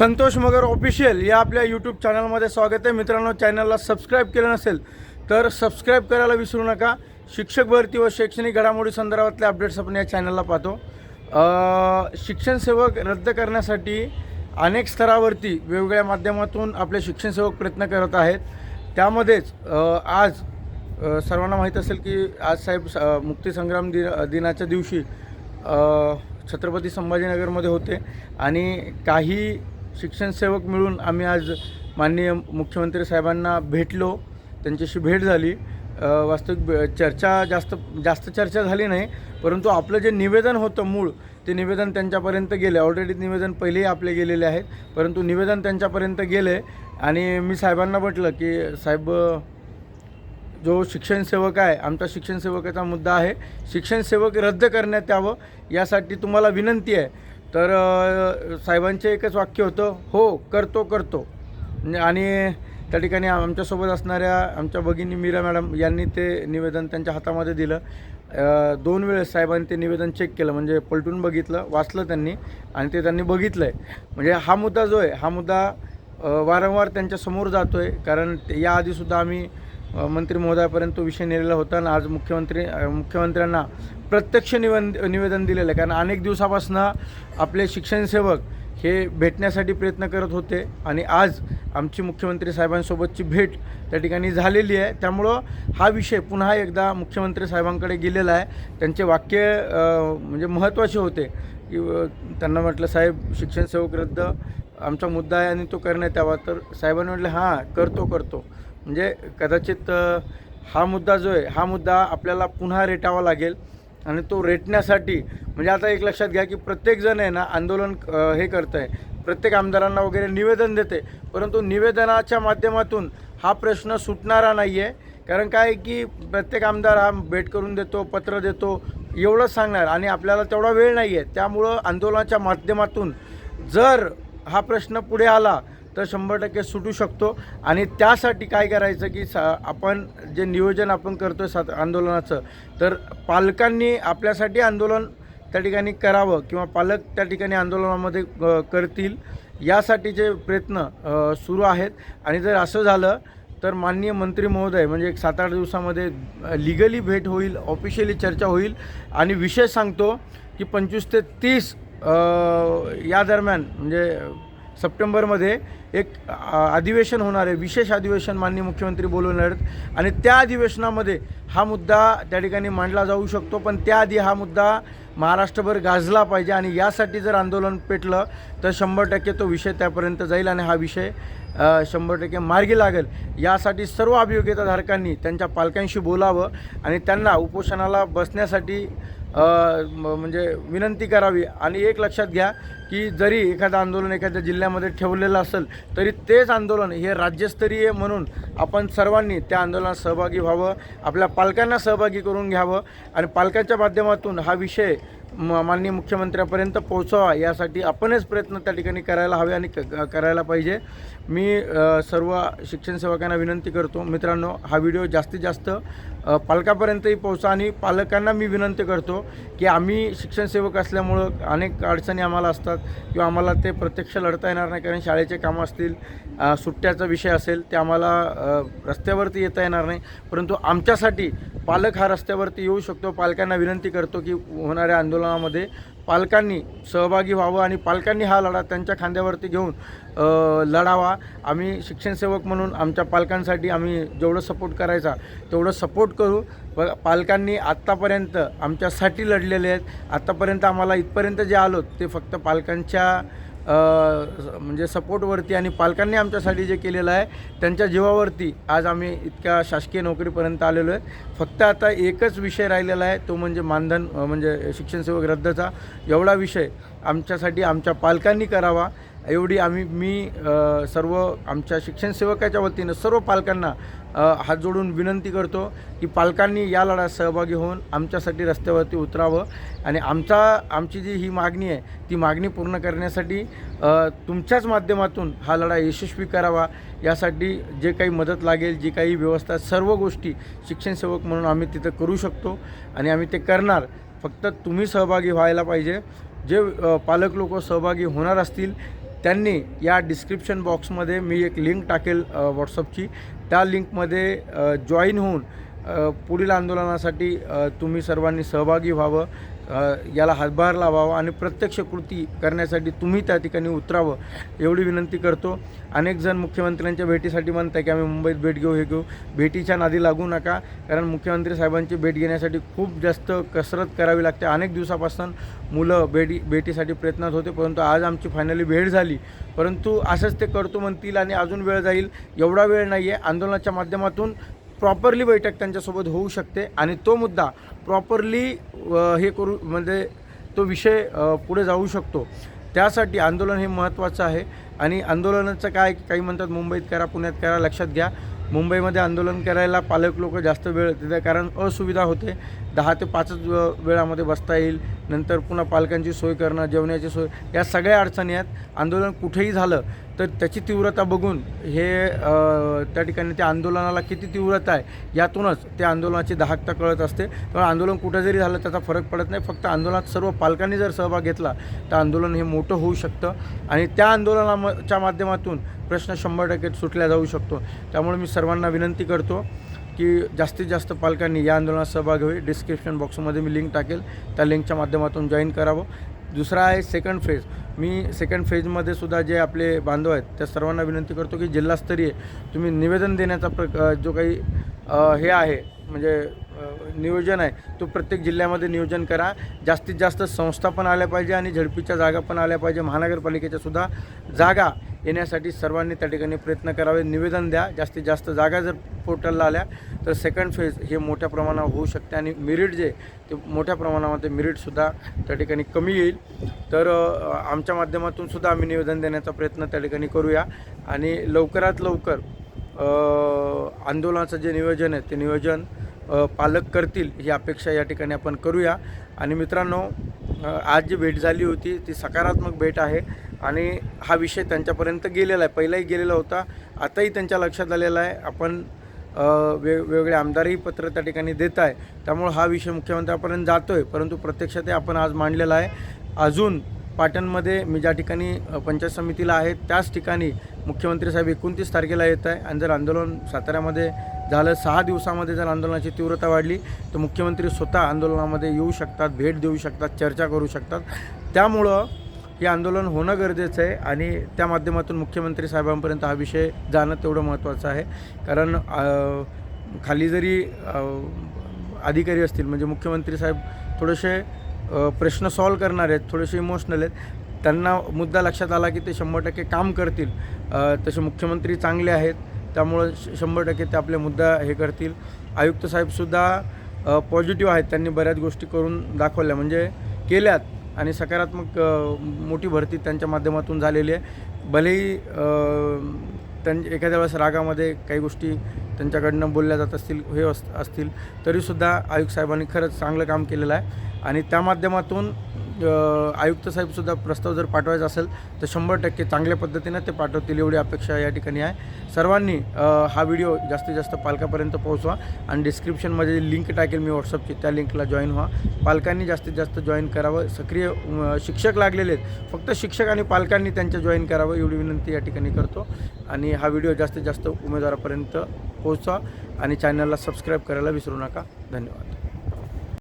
संतोष मगर official या आपल्या YouTube चॅनलमध्ये स्वागत आहे. मित्रांनो चॅनलला सबस्क्राईब केलं नसेल तर सबस्क्राईब करायला विसरू नका. शिक्षक भरती व शैक्षणिक घडामोडी संदर्भातले अपडेट्स आपण या चॅनलला पाहतो. शिक्षण सेवक रद्द करण्यासाठी अनेक स्तरावरती वेगवेगळ्या माध्यमातून आपले शिक्षण सेवक प्रयत्न करत आहेत. त्यामध्येच आज सर्वांना माहीत असेल की आज साहेब स- मुक्तीसंग्राम दिन दिनाच्या दिवशी छत्रपती संभाजीनगरमध्ये होते आणि काही शिक्षणसेवक मिळून आम्ही आज माननीय मुख्यमंत्री साहेबांना भेटलो. त्यांच्याशी भेट झाली. वास्तविक चर्चा जास्त जास्त चर्चा झाली नाही परंतु आपलं जे निवेदन होतं मूळ ते निवेदन त्यांच्यापर्यंत गेले. ऑलरेडी निवेदन पहिलेही आपले गेलेले आहेत परंतु निवेदन त्यांच्यापर्यंत गेले. आणि मी साहेबांना म्हटलं की साहेब जो शिक्षण सेवक आहे आमचा शिक्षण सेवकाचा मुद्दा आहे. शिक्षण सेवक रद्द करण्यात यावं यासाठी तुम्हाला विनंती आहे. तर साहेबांचे एकच वाक्य होतं हो करतो करतो. म्हणजे आणि त्या ठिकाणी आमच्यासोबत असणाऱ्या आमच्या भगिनी मीरा मॅडम यांनी ते निवेदन त्यांच्या हातामध्ये दिलं. दोन वेळेस साहेबांनी ते निवेदन चेक केलं म्हणजे पलटून बघितलं वाचलं त्यांनी आणि ते त्यांनी बघितलं आहे म्हणजे हा मुद्दा जो आहे हा मुद्दा वारंवार त्यांच्यासमोर जातो आहे कारण याआधीसुद्धा आम्ही मंत्री महोदयापर्यंत तो विषय नेलेला होता आणि आज मुख्यमंत्री मुख्यमंत्र्यांना प्रत्यक्ष निवन निवेदन दिलेलं आहे. कारण अनेक दिवसापासून आपले शिक्षणसेवक हे भेटण्यासाठी प्रयत्न करत होते आणि आज आमची मुख्यमंत्री साहेबांसोबतची भेट त्या ठिकाणी झालेली आहे. त्यामुळं हा विषय पुन्हा एकदा मुख्यमंत्री साहेबांकडे गेलेला आहे. त्यांचे वाक्य म्हणजे महत्त्वाचे होते की त्यांना म्हटलं साहेब शिक्षणसेवक रद्द आमचा मुद्दा आहे आणि तो करण्यात यावा. तर साहेबांनी म्हटलं हां करतो करतो. म्हणजे कदाचित हा मुद्दा जो आहे हा मुद्दा आपल्याला पुन्हा रेटावा लागेल आणि तो रेटण्यासाठी म्हणजे आता एक लक्षात घ्या की प्रत्येकजण आहे ना आंदोलन हे करतं आहे प्रत्येक आमदारांना वगैरे निवेदन देते. परंतु निवेदनाच्या माध्यमातून हा प्रश्न सुटणारा नाही आहे कारण काय आहे की प्रत्येक आमदार हा भेट करून देतो पत्र देतो एवढंच सांगणार आणि आपल्याला तेवढा वेळ नाही आहे त्यामुळं आंदोलनाच्या माध्यमातून जर हा प्रश्न पुढे आला तर शंभर टक्के सुटू शकतो. आणि त्यासाठी काय करायचं की सा आपण जे नियोजन आपण करतो सात आंदोलनाचं तर पालकांनी आपल्यासाठी आंदोलन त्या ठिकाणी करावं किंवा पालक त्या ठिकाणी आंदोलनामध्ये करतील यासाठीचे प्रयत्न सुरू आहेत. आणि जर असं झालं तर माननीय मंत्री महोदय म्हणजे एक सात आठ दिवसामध्ये लिगली भेट होईल ऑफिशियली चर्चा होईल. आणि विशेष सांगतो की पंचवीस ते तीस या दरम्यान म्हणजे सप्टेंबरमध्ये एक अधिवेशन होणार आहे. विशेष अधिवेशन माननीय मुख्यमंत्री बोलवणार आहेत. आणि त्या अधिवेशनामध्ये हा मुद्दा त्या ठिकाणी मांडला जाऊ शकतो पण त्याआधी हा मुद्दा महाराष्ट्रभर गाजला पाहिजे. आणि यासाठी जर आंदोलन पेटलं तर शंभर टक्के तो विषय त्यापर्यंत जाईल आणि हा विषय शंभर टक्के मार्गी लागेल. यासाठी सर्व अभियोग्यताधारकांनी त्यांच्या पालकांशी बोलावं आणि त्यांना उपोषणाला बसण्यासाठी म्हणजे विनंती करावी. आणि एक लक्षात घ्या की जरी एखादं आंदोलन एखाद्या जिल्ह्यामध्ये ठेवलेलं असेल तरी तेच आंदोलन हे राज्यस्तरीय म्हणून आपण सर्वांनी त्या आंदोलनात सहभागी व्हावं आपल्या पालकांना सहभागी करून घ्यावं आणि पालकांच्या माध्यमातून हा विषय माननीय मुख्यमंत्र्यापर्यंत पोहोचावा यासाठी आपणच प्रयत्न त्या ठिकाणी करायला हवे आणि क- करायला पाहिजे. मी सर्व शिक्षण सेवकांना विनंती करतो. मित्रांनो हा व्हिडिओ जास्तीत जास्त पालकापर्यंतही पोहोचा आणि पालकांना मी विनंती करतो की आम्ही शिक्षण सेवक असल्यामुळं अनेक अडचणी आम्हाला असतात किंवा आम्हाला ते प्रत्यक्ष लढता येणार नाही कारण शाळेचे कामं असतील. सुट्ट्याचा विषय असेल ते आम्हाला रस्त्यावरती येता येणार नाही. परंतु आमच्यासाठी पालक हा रस्त्यावरती येऊ शकतो. पालकांना विनंती करतो की होणाऱ्या आंदोलनामध्ये पालकांनी सहभागी व्हावं आणि पालकांनी हा लढा त्यांच्या खांद्यावरती घेऊन लढावा. आम्ही शिक्षणसेवक म्हणून आमच्या पालकांसाठी आम्ही जेवढं सपोर्ट करायचा तेवढं सपोर्ट करू. प पालकांनी आत्तापर्यंत आमच्यासाठी लढलेले आहेत. आत्तापर्यंत आम्हाला इथपर्यंत जे आलो ते फक्त पालकांच्या म्हणजे सपोर्टवरती आणि पालकांनी आमच्यासाठी जे केलेलं आहे त्यांच्या जीवावरती आज आम्ही इतक्या शासकीय नोकरीपर्यंत आलेलो आहे. फक्त आता एकच विषय राहिलेला आहे तो म्हणजे मानधन म्हणजे शिक्षणसेवक रद्दचा. एवढा विषय आमच्यासाठी आमच्या पालकांनी करावा. एवढी आम्ही मी सर्व आमच्या शिक्षणसेवकाच्या वतीनं सर्व पालकांना हात जोडून विनंती करतो की पालकांनी या लढ्यात सहभागी होऊन आमच्यासाठी रस्त्यावरती उतरावं. आणि आमचा आमची जी ही मागणी आहे ती मागणी पूर्ण करण्यासाठी तुमच्याच माध्यमातून हा लढा यशस्वी करावा. यासाठी जे काही मदत लागेल जी काही व्यवस्था सर्व गोष्टी शिक्षणसेवक म्हणून आम्ही तिथं करू शकतो. आणि आम्ही ते करणार. फक्त तुम्ही सहभागी व्हायला पाहिजे. जे पालक लोक सहभागी होणार असतील त्यांनी या डिस्क्रिप्शन बॉक्समध्ये मी एक लिंक टाकेल व्हॉट्सअपची त्या लिंकमध्ये जॉईन होऊन पुढील आंदोलनासाठी तुम्ही सर्वांनी सहभागी व्हावं. याला हातभार लावावा आणि प्रत्यक्ष कृती करण्यासाठी तुम्ही त्या ठिकाणी उतरावं एवढी विनंती करतो. अनेक जण मुख्यमंत्र्यांच्या भेटीसाठी म्हणताय की आम्ही मुंबईत भेट घेऊ हे घेऊ. भेटीच्या नादी लागू नका कारण मुख्यमंत्री साहेबांची भेट घेण्यासाठी खूप जास्त कसरत करावी लागते. अनेक दिवसापासून मुलं भेटी भेटीसाठी प्रयत्नात होते परंतु आज आमची फायनली भेट झाली. परंतु असंच ते करतो म्हणतील आणि अजून वेळ जाईल. एवढा वेळ नाही आहे आंदोलनाच्या माध्यमातून प्रॉपरली बैठक त्यांच्यासोबत होऊ शकते. आणि तो मुद्दा प्रॉपरली हे करू म्हणजे तो विषय पुढे जाऊ शकतो. त्यासाठी आंदोलन हे महत्त्वाचं आहे. आणि आंदोलनाचं काय काही म्हणतात मुंबईत करा पुण्यात करा लक्षात घ्या. मुंबईमध्ये आंदोलन करायला पालक लोक जास्त वेळ देतात कारण असुविधा होते. दहा ते पाचच वेळामध्ये बसता येईल. नंतर पुन्हा पालकांची सोय करणं जेवण्याची सोय या सगळ्या अडचणी आहेत. आंदोलन कुठेही झालं तर त्याची तीव्रता बघून हे त्या ठिकाणी त्या आंदोलनाला किती तीव्रता आहे यातूनच त्या आंदोलनाची दाहकता कळत असते. त्यामुळे आंदोलन कुठं जरी झालं त्याचा फरक पडत नाही. फक्त आंदोलनात सर्व पालकांनी जर सहभाग घेतला तर आंदोलन हे मोठं होऊ शकतं. आणि त्या आंदोलनाच्या माध्यमातून प्रश्न शंभर टक्के सुटला जाऊ शकतो. त्यामुळे मी सर्वांना विनंती करतो की जास्तीत जास्त पालकांनी या आंदोलनात सहभाग घ्यावे डिस्क्रिप्शन बॉक्समध्ये मी लिंक टाकेल. त्या लिंकच्या माध्यमातून जॉईन करावं. दुसरा आहे सेकंड फेज मी सेकंड फेजमध्ये सुद्धा जे आपले बांधव आहेत त्या सर्वांना विनंती करतो की जिल्हास्तरीय तुम्ही निवेदन देण्याचा प्र जो काही हे आहे म्हणजे नियोजन आहे तो प्रत्येक जिल्ह्यामध्ये नियोजन करा. जास्तीत जास्त संस्था पण आल्या पाहिजे आणि झडपीच्या जागा पण आल्या पाहिजे. महानगरपालिकेच्या सुद्धा जागा येण्यासाठी सर्वांनी त्या ठिकाणी प्रयत्न करावे. निवेदन द्या. जास्तीत जास्त जागा जर पोर्टलला आल्या तर सेकंड फेज हे मोठ्या प्रमाणावर होऊ शकते आणि मिरिट जे ते मोठ्या प्रमाणामध्ये मिरिटसुद्धा त्या ठिकाणी कमी येईल. तर आमच्या माध्यमातून सुद्धा आम्ही निवेदन देण्याचा प्रयत्न त्या ठिकाणी करूया. आणि लवकरात लवकर आंदोलनाचं जे नियोजन आहे ते नियोजन पालक करतील ही अपेक्षा या ठिकाणी आपण करूया. आणि मित्रांनो आज जी भेट झाली होती ती सकारात्मक भेट आहे. आणि हा विषय त्यांच्यापर्यंत गेलेला आहे. पहिलाही गेलेला होता. आताही त्यांच्या लक्षात आलेला आहे. आपण वेगवेगळे आमदारही पत्र त्या ठिकाणी देत आहे. त्यामुळे हा विषय मुख्यमंत्र्यापर्यंत जातो आहे परंतु प्रत्यक्षात ते आपण आज मांडलेला आहे. अजून पाटणमध्ये मी ज्या ठिकाणी पंचायत समितीला आहे त्याच ठिकाणी मुख्यमंत्री साहेब एकोणतीस तारखेला येत आहे. आणि जर आंदोलन साताऱ्यामध्ये झालं सहा दिवसामध्ये जर आंदोलनाची तीव्रता वाढली तर मुख्यमंत्री स्वतः आंदोलनामध्ये येऊ शकतात भेट देऊ शकतात चर्चा करू शकतात. त्यामुळं हे आंदोलन होणं गरजेचं आहे आणि त्या माध्यमातून मुख्यमंत्री साहेबांपर्यंत हा विषय जाणं तेवढं महत्त्वाचं आहे. कारण खाली जरी अधिकारी असतील म्हणजे मुख्यमंत्री साहेब थोडेसे प्रश्न सॉल्व करणार आहेत थोडेसे इमोशनल आहेत त्यांना मुद्दा लक्षात आला की ते शंभर टक्के काम करतील. तसे मुख्यमंत्री चांगले आहेत त्यामुळं श- शंभर टक्के ते आपले मुद्दा हे करतील. आयुक्त साहेबसुद्धा पॉझिटिव्ह आहेत त्यांनी बऱ्याच गोष्टी करून दाखवल्या. म्हणजे केल्यात आणि सकारात्मक मोठी भरती त्यांच्या माध्यमातून झालेली आहे. भलेही त्यां एखाद्या वेळेस रागामध्ये काही गोष्टी त्यांच्याकडनं बोलल्या जात असतील हे अस असतील तरीसुद्धा आयुक्त साहेबांनी खरंच चांगलं काम केलेलं आहे. आणि त्या माध्यमातून आयुक्त साहेबसुद्धा प्रस्ताव जर पाठवायचा असेल तर शंभर टक्के चांगल्या पद्धतीनं ते पाठवतील एवढी अपेक्षा या ठिकाणी आहे. सर्वांनी हा व्हिडिओ जास्तीत जास्त पालकापर्यंत पोहोचवा आणि डिस्क्रिप्शनमध्ये लिंक टाकेल मी व्हॉट्सअपची त्या लिंकला जॉईन व्हा. पालकांनी जास्तीत जास्त जॉईन करावं. सक्रिय शिक्षक लागलेले आहेत. फक्त शिक्षक आणि पालकांनी त्यांच्या जॉईन करावं एवढी विनंती या ठिकाणी करतो. आणि हा व्हिडिओ जास्तीत जास्त उमेदवारापर्यंत पोहोचवा आणि चॅनलला सबस्क्राईब करायला विसरू नका. धन्यवाद.